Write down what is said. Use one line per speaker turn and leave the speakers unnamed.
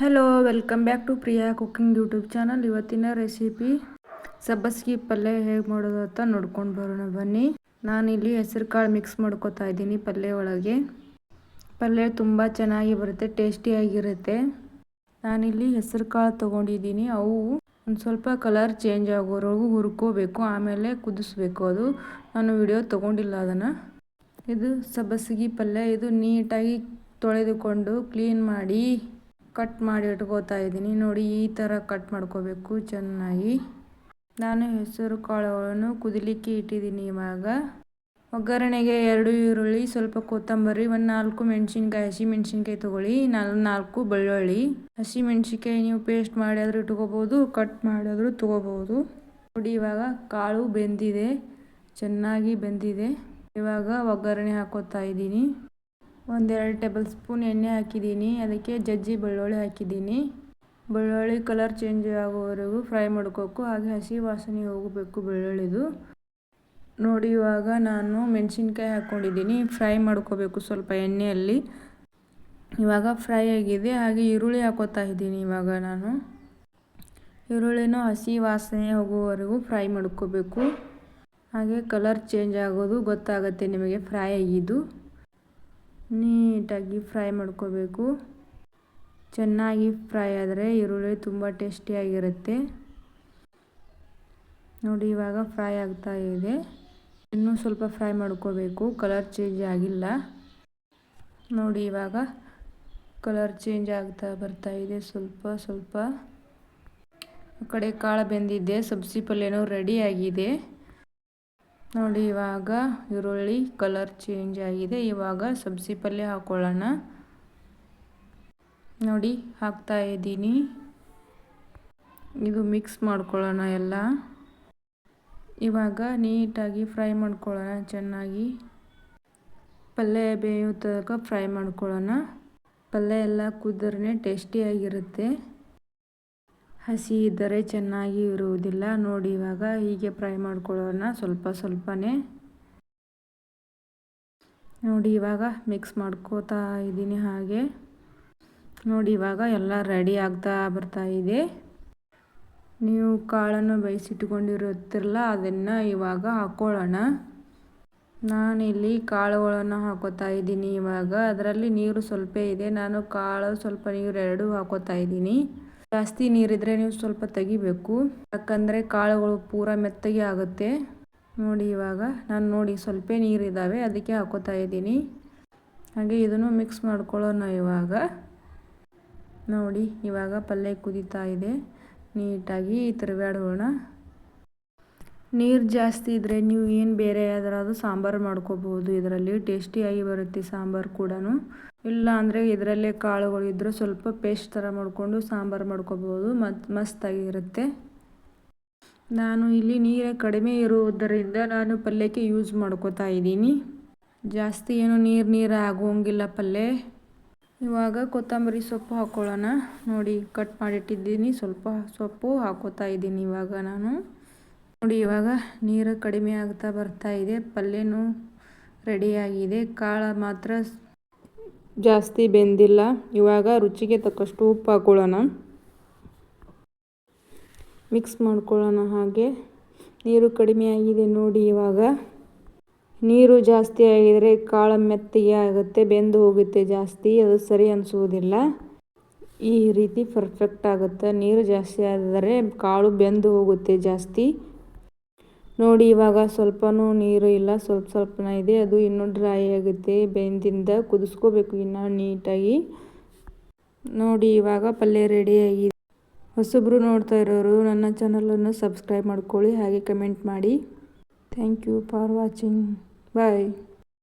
Hello welcome back to Priya cooking YouTube channel ಇವತ್ತಿನ recipe ಸಬ್ಬಸ್ಗಿ ಪಲ್ಯ ಹೇಗೆ ಮಾಡೋದು ಅಂತ ನೋಡ್ಕೊಂಡು ಬರೋಣ ಬನ್ನಿ. ನಾನಿಲ್ಲಿ ಹೆಸರು ಕಾಳು ಮಿಕ್ಸ್ ಮಾಡ್ಕೋತಾ ಇದ್ದೀನಿ ಪಲ್ಯ ಒಳಗೆ. ಪಲ್ಯ ತುಂಬ ಚೆನ್ನಾಗಿ ಬರುತ್ತೆ ಟೇಸ್ಟಿಯಾಗಿರುತ್ತೆ ನಾನಿಲ್ಲಿ ಹೆಸರು ಕಾಳು ತೊಗೊಂಡಿದ್ದೀನಿ. ಅವು ಒಂದು ಸ್ವಲ್ಪ ಕಲರ್ ಚೇಂಜ್ ಆಗೋವರೆಗೂ ಹುರ್ಕೋಬೇಕು, ಆಮೇಲೆ ಕುದಿಸ್ಬೇಕು ಅದು. ನಾನು ವಿಡಿಯೋ ತೊಗೊಂಡಿಲ್ಲ ಅದನ್ನು. ಇದು ಸಬ್ಬಸ್ಗಿ ಪಲ್ಯ. ಇದು ನೀಟಾಗಿ ತೊಳೆದುಕೊಂಡು ಕ್ಲೀನ್ ಮಾಡಿ ಕಟ್ ಮಾಡಿ ಇಟ್ಕೋತಾ ಇದ್ದೀನಿ. ನೋಡಿ, ಈ ಥರ ಕಟ್ ಮಾಡ್ಕೋಬೇಕು. ಚೆನ್ನಾಗಿ. ನಾನು ಹೆಸರು ಕಾಳುಗಳನ್ನು ಕುದಿಲಿಕ್ಕೆ ಇಟ್ಟಿದ್ದೀನಿ ಇವಾಗ. ಒಗ್ಗರಣೆಗೆ ಎರಡು ಈರುಳ್ಳಿ, ಸ್ವಲ್ಪ ಕೊತ್ತಂಬರಿ, ಒಂದು ನಾಲ್ಕು ಮೆಣಸಿನ್ಕಾಯಿ, ಹಸಿ ಮೆಣಸಿನ್ಕಾಯಿ ತೊಗೊಳ್ಳಿ. ನಾಲ್, ನಾಲ್ಕು ಬೆಳ್ಳುಳ್ಳಿ. ಹಸಿ ಮೆಣಸಿನ್ಕಾಯಿ ನೀವು ಪೇಸ್ಟ್ ಮಾಡಿ ಆದರೂ ಇಟ್ಕೋಬೋದು ಕಟ್ ಮಾಡಿದ್ರು ತೊಗೋಬೋದು ನೋಡಿ, ಇವಾಗ ಕಾಳು ಬೆಂದಿದೆ. ಚೆನ್ನಾಗಿ ಬೆಂದಿದೆ. ಇವಾಗ ಒಗ್ಗರಣೆ ಹಾಕೋತಾ ಇದ್ದೀನಿ. ಒಂದೆರಡು ಟೇಬಲ್ ಸ್ಪೂನ್ ಎಣ್ಣೆ ಹಾಕಿದ್ದೀನಿ. ಅದಕ್ಕೆ ಜಜ್ಜಿ ಬೆಳ್ಳುಳ್ಳಿ ಹಾಕಿದ್ದೀನಿ. ಬೆಳ್ಳುಳ್ಳಿ ಕಲರ್ ಚೇಂಜ್ ಆಗೋವರೆಗೂ ಫ್ರೈ ಮಾಡ್ಕೋಬೇಕು ಹಾಗೆ ಹಸಿ ವಾಸನೆ ಹೋಗಬೇಕು ಬೆಳ್ಳುಳ್ಳಿದು. ನೋಡಿ, ಇವಾಗ ನಾನು ಮೆಣಸಿನ್ಕಾಯಿ ಹಾಕ್ಕೊಂಡಿದ್ದೀನಿ ಫ್ರೈ ಮಾಡ್ಕೋಬೇಕು ಸ್ವಲ್ಪ ಎಣ್ಣೆಯಲ್ಲಿ. ಇವಾಗ ಫ್ರೈ ಆಗಿದೆ. ಹಾಗೆ ಈರುಳ್ಳಿ ಹಾಕೋತಾ ಇದ್ದೀನಿ ಇವಾಗ ನಾನು. ಈರುಳ್ಳಿನೂ ಹಸಿ ವಾಸನೆ ಹೋಗುವವರೆಗೂ ಫ್ರೈ ಮಾಡ್ಕೋಬೇಕು. ಹಾಗೆ ಕಲರ್ ಚೇಂಜ್ ಆಗೋದು ಗೊತ್ತಾಗುತ್ತೆ ನಿಮಗೆ ಫ್ರೈ ಆಗಿದ್ದು. ನೀಟಾಗಿ ಫ್ರೈ ಮಾಡ್ಕೋಬೇಕು. ಚೆನ್ನಾಗಿ ಫ್ರೈ ಆದರೆ ಈರುಳ್ಳಿ ತುಂಬ ಟೇಸ್ಟಿಯಾಗಿರುತ್ತೆ ನೋಡಿ, ಇವಾಗ ಫ್ರೈ ಆಗ್ತಾ ಇದೆ. ಇನ್ನೂ ಸ್ವಲ್ಪ ಫ್ರೈ ಮಾಡ್ಕೋಬೇಕು. ಕಲರ್ ಚೇಂಜ್ ಆಗಿಲ್ಲ. ನೋಡಿ, ಇವಾಗ ಕಲರ್ ಚೇಂಜ್ ಆಗ್ತಾ ಬರ್ತಾ ಇದೆ. ಸ್ವಲ್ಪ ಸ್ವಲ್ಪ. ಕಡೆ ಕಾಳು ಬೆಂದಿದ್ದೆ ಸಬ್ಸಿ ಪಲ್ಯನೂ ರೆಡಿ ಆಗಿದೆ. ನೋಡಿ, ಇವಾಗ ಈರುಳ್ಳಿ ಕಲರ್ ಚೇಂಜ್ ಆಗಿದೆ. ಇವಾಗ ಸಬ್ಸಿ ಪಲ್ಯ ಹಾಕೊಳ್ಳೋಣ. ನೋಡಿ, ಹಾಕ್ತಾ ಇದ್ದೀನಿ. ಇದು ಮಿಕ್ಸ್ ಮಾಡ್ಕೊಳ್ಳೋಣ ಎಲ್ಲ. ಇವಾಗ ನೀಟಾಗಿ ಫ್ರೈ ಮಾಡ್ಕೊಳ್ಳೋಣ, ಚೆನ್ನಾಗಿ. ಪಲ್ಯ ಬೇಯೋ ತನಕ ಫ್ರೈ ಮಾಡ್ಕೊಳ್ಳೋಣ. ಪಲ್ಯ ಎಲ್ಲ ಕುದ್ರೆ ಟೇಸ್ಟಿಯಾಗಿರುತ್ತೆ ಹಸಿ ಇದ್ದರೆ ಚೆನ್ನಾಗಿ ಇರುವುದಿಲ್ಲ. ನೋಡಿ, ಇವಾಗ ಹೀಗೆ ಫ್ರೈ ಮಾಡ್ಕೊಳ್ಳೋಣ. ಸ್ವಲ್ಪ ಸ್ವಲ್ಪನೇ. ನೋಡಿ, ಇವಾಗ ಮಿಕ್ಸ್ ಮಾಡ್ಕೋತಾ ಇದ್ದೀನಿ ಹಾಗೆ. ನೋಡಿ, ಇವಾಗ ಎಲ್ಲ ರೆಡಿ ಆಗ್ತಾ ಬರ್ತಾ ಇದೆ. ನೀವು ಕಾಳನ್ನು ಬೇಯಿಸಿಟ್ಕೊಂಡಿರುತ್ತಿರಲ್ಲ, ಅದನ್ನು ಇವಾಗ ಹಾಕ್ಕೊಳ್ಳೋಣ ನಾನಿಲ್ಲಿ ಕಾಳುಗಳನ್ನು ಹಾಕೋತಾ ಇದ್ದೀನಿ ಇವಾಗ. ಅದರಲ್ಲಿ ನೀರು ಸ್ವಲ್ಪ ಇದೆ. ನಾನು ಕಾಳು ಸ್ವಲ್ಪ ನೀರು ಎರಡೂ ಹಾಕೋತಾ ಇದ್ದೀನಿ. ಜಾಸ್ತಿ ನೀರಿದ್ರೆ ನೀವು ಸ್ವಲ್ಪ ತೆಗಿಬೇಕು. ಯಾಕಂದರೆ ಕಾಳುಗಳು ಪೂರ ಮೆತ್ತಗೆ ಆಗುತ್ತೆ. ನೋಡಿ ಇವಾಗ ನಾನು ನೋಡಿ ಸ್ವಲ್ಪ ನೀರಿದ್ದಾವೆ ಅದಕ್ಕೆ ಹಾಕೋತಾ ಇದ್ದೀನಿ. ಹಾಗೆ ಇದನ್ನು ಮಿಕ್ಸ್ ಮಾಡ್ಕೊಳ್ಳೋಣ ಇವಾಗ. ನೋಡಿ ಇವಾಗ ಪಲ್ಯ ಕುದೀತಾ ಇದೆ. ನೀಟಾಗಿ ತಿರುಗಾಡೋಣ ನೀರು ಜಾಸ್ತಿ ಇದ್ದರೆ ನೀವು ಏನು ಬೇರೆ ಯಾವ್ದಾದ್ರು ಸಾಂಬಾರು ಮಾಡ್ಕೋಬೋದು. ಇದರಲ್ಲಿ ಟೇಸ್ಟಿಯಾಗಿ ಬರುತ್ತೆ ಸಾಂಬಾರು ಕೂಡ ಇಲ್ಲ ಅಂದರೆ ಇದರಲ್ಲೇ ಕಾಳುಗಳು ಇದ್ದರೆ ಸ್ವಲ್ಪ ಪೇಸ್ಟ್ ಥರ ಮಾಡಿಕೊಂಡು ಸಾಂಬಾರು ಮಾಡ್ಕೋಬೋದು. ಮತ್ತು ಮಸ್ತಾಗಿರುತ್ತೆ. ನಾನು ಇಲ್ಲಿ ನೀರೇ ಕಡಿಮೆ ಇರುವುದರಿಂದ ನಾನು ಪಲ್ಯಕ್ಕೆ ಯೂಸ್ ಮಾಡ್ಕೋತಾ ಇದ್ದೀನಿ. ಜಾಸ್ತಿ ಏನು ನೀರು ನೀರು ಆಗೋಂಗಿಲ್ಲ ಪಲ್ಯ. ಇವಾಗ ಕೊತ್ತಂಬರಿ ಸೊಪ್ಪು ಹಾಕ್ಕೊಳ್ಳೋಣ ನೋಡಿ ಕಟ್ ಮಾಡಿಟ್ಟಿದ್ದೀನಿ. ಸ್ವಲ್ಪ ಸೊಪ್ಪು ಹಾಕೋತಾ ಇದ್ದೀನಿ ಇವಾಗ ನಾನು. ನೋಡಿ, ಇವಾಗ ನೀರು ಕಡಿಮೆ ಆಗ್ತಾ ಬರ್ತಾ ಇದೆ. ಪಲ್ಯನೂ ರೆಡಿಯಾಗಿದೆ ಕಾಳು ಮಾತ್ರ ಜಾಸ್ತಿ ಬೆಂದಿಲ್ಲ. ಇವಾಗ ರುಚಿಗೆ ತಕ್ಕಷ್ಟು ಉಪ್ಪು ಹಾಕೊಳ್ಳೋಣ. ಮಿಕ್ಸ್ ಮಾಡ್ಕೊಳ್ಳೋಣ ಹಾಗೆ. ನೀರು ಕಡಿಮೆ ಆಗಿದೆ ನೋಡಿ ಇವಾಗ. ನೀರು ಜಾಸ್ತಿ ಆಗಿದರೆ ಕಾಳು ಮೆತ್ತಗೆ ಆಗುತ್ತೆ, ಬೆಂದು ಹೋಗುತ್ತೆ ಜಾಸ್ತಿ. ಅದು ಸರಿ ಅನಿಸುವುದಿಲ್ಲ. ಈ ರೀತಿ ಪರ್ಫೆಕ್ಟ್ ಆಗುತ್ತೆ. ನೀರು ಜಾಸ್ತಿ ಆದರೆ ಕಾಳು ಬೆಂದು ಹೋಗುತ್ತೆ ಜಾಸ್ತಿ. ನೋಡಿ, ಇವಾಗ ಸ್ವಲ್ಪನೂ ನೀರು ಇಲ್ಲ. ಸ್ವಲ್ಪ ಸ್ವಲ್ಪನೇ ಇದೆ. ಅದು ಇನ್ನೂ ಡ್ರೈ ಆಗುತ್ತೆ. ಬೆಂದಿಂದ ಕುದಿಸ್ಕೋಬೇಕು ಇನ್ನು ನೀಟಾಗಿ. ನೋಡಿ, ಇವಾಗ ಪಲ್ಯ ರೆಡಿಯಾಗಿದೆ ಹೊಸಬ್ರು ನೋಡ್ತಾ ಇರೋರು, ನನ್ನ ಚಾನಲನ್ನು ಸಬ್ಸ್ಕ್ರೈಬ್ ಮಾಡ್ಕೊಳ್ಳಿ. ಹಾಗೆ ಕಮೆಂಟ್ ಮಾಡಿ. Thank you for watching bye